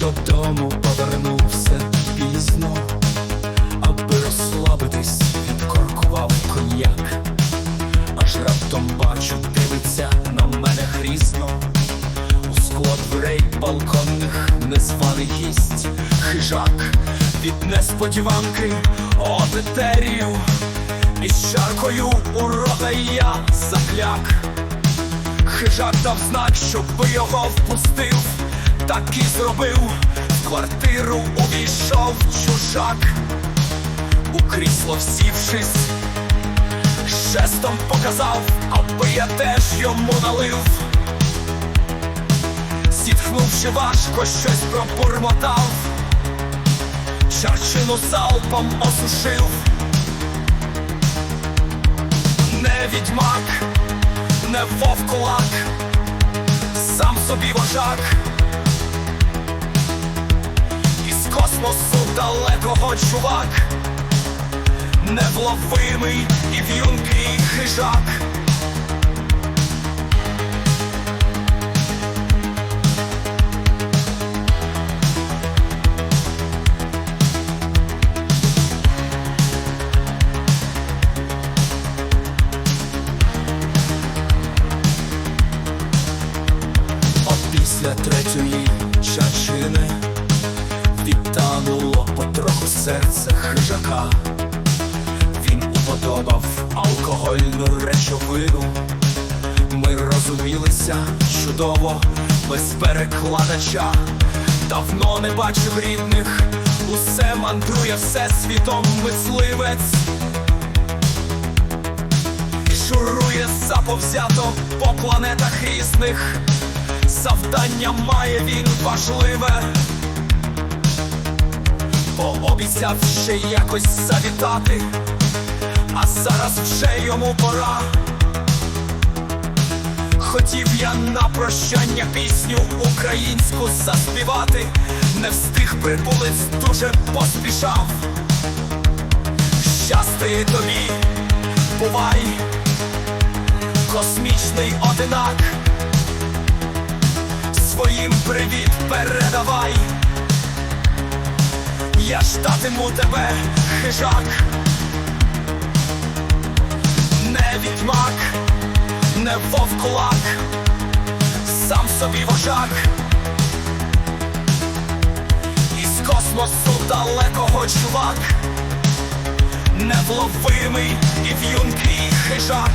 додому повернувся пізно, аби розслабитись, відкоркував коньяк, аж раптом бачу, дивиться на мене грізно. У скло дверей балконних незваний гість, хижак від несподіванки обетерію, і з чаркою у рота я закляк. Хижак дав знак, щоби його впустив, так і зробив. В квартиру увійшов чужак, у крісло всівшись, жестом показав, аби я теж йому налив. Зітхнувши важко, щось пробурмотав, чарчину залпом осушив. Не відьмак, не вовкулак, сам собі вожак. Космосу далекого чувак, невловимий і в'юнкий хижак. От після третьої чачини відтануло потроху серце хижака. Він уподобав алкогольну речовину. Ми розумілися чудово, без перекладача. Давно не бачив рідних, усе мандрує всесвітом мисливець. І шурує заповзято по планетах різних. Завдання має він важливе. Пообіцяв ще якось завітати, а зараз вже йому пора. Хотів я на прощання пісню українську заспівати, не встиг прибулець, дуже поспішав. Щасти тобі, бувай, космічний одинак своїм привіт передавай. Я ждатиму тебе, хижак, не відьмак, не вовкулак, сам собі вожак. Із космосу далекого чувак, невловимий і в'юнкий хижак.